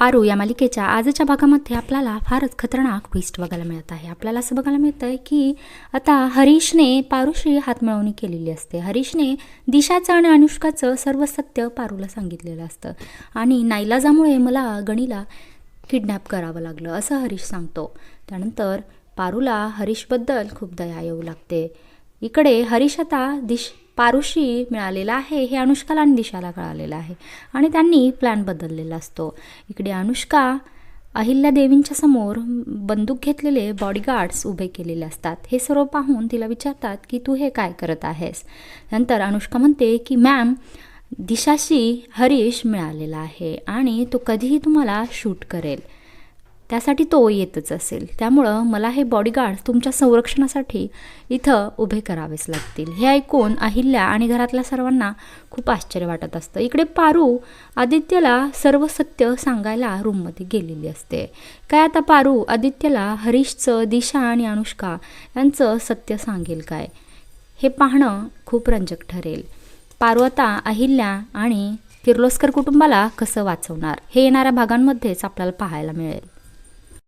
पारू या मालिकेच्या आजच्या भागामध्ये आपल्याला फारच खतरनाक ट्विस्ट बघायला मिळत आहे. आपल्याला असं बघायला मिळतं आहे की आता हरीशने पारूशी हातमिळवणी केलेली असते. हरीशने दिशाचं आणि अनुष्काचं सर्व सत्य पारूला सांगितलेलं असतं. आणि नाईलाजामुळे मला गणीला किडनॅप करावं लागलं असं हरीश सांगतो. त्यानंतर पारूला हरीशबद्दल खूप दया येऊ लागते. इकडे हरीश आता दिश पारुशी मिळालेला आहे हे अनुष्काला आणि दिशाला कळालेलं आहे. आणि त्यांनी प्लॅन बदललेला असतो. इकडे अनुष्का अहिल्या देवींच्या समोर बंदूक घेतलेले बॉडीगार्ड्स उभे केलेले असतात. हे सर्व पाहून तिला विचारतात की तू हे काय करत आहेस? नंतर अनुष्का म्हणते की मॅम दिशाशी हरीश मिळालेला आहे आणि तो कधीही तुम्हाला शूट करेल. त्यासाठी तो येतच असेल. त्यामुळं मला हे बॉडीगार्ड तुमच्या संरक्षणासाठी इथं उभे करावेच लागतील. हे ऐकून अहिल्या आणि घरातल्या सर्वांना खूप आश्चर्य वाटत असतं. इकडे पारू आदित्यला सर्व सत्य सांगायला रूममध्ये गेलेली असते. काय आता पारू? आदित्यला हरीशचं दिशा आणि अनुष्का यांचं सत्य सांगेल काय? हे पाहणं खूप रंजक ठरेल. पारू आता अहिल्या आणि किर्लोस्कर कुटुंबाला कसं वाचवणार? हे येणाऱ्या भागांमध्येच आपल्याला पाहायला मिळेल.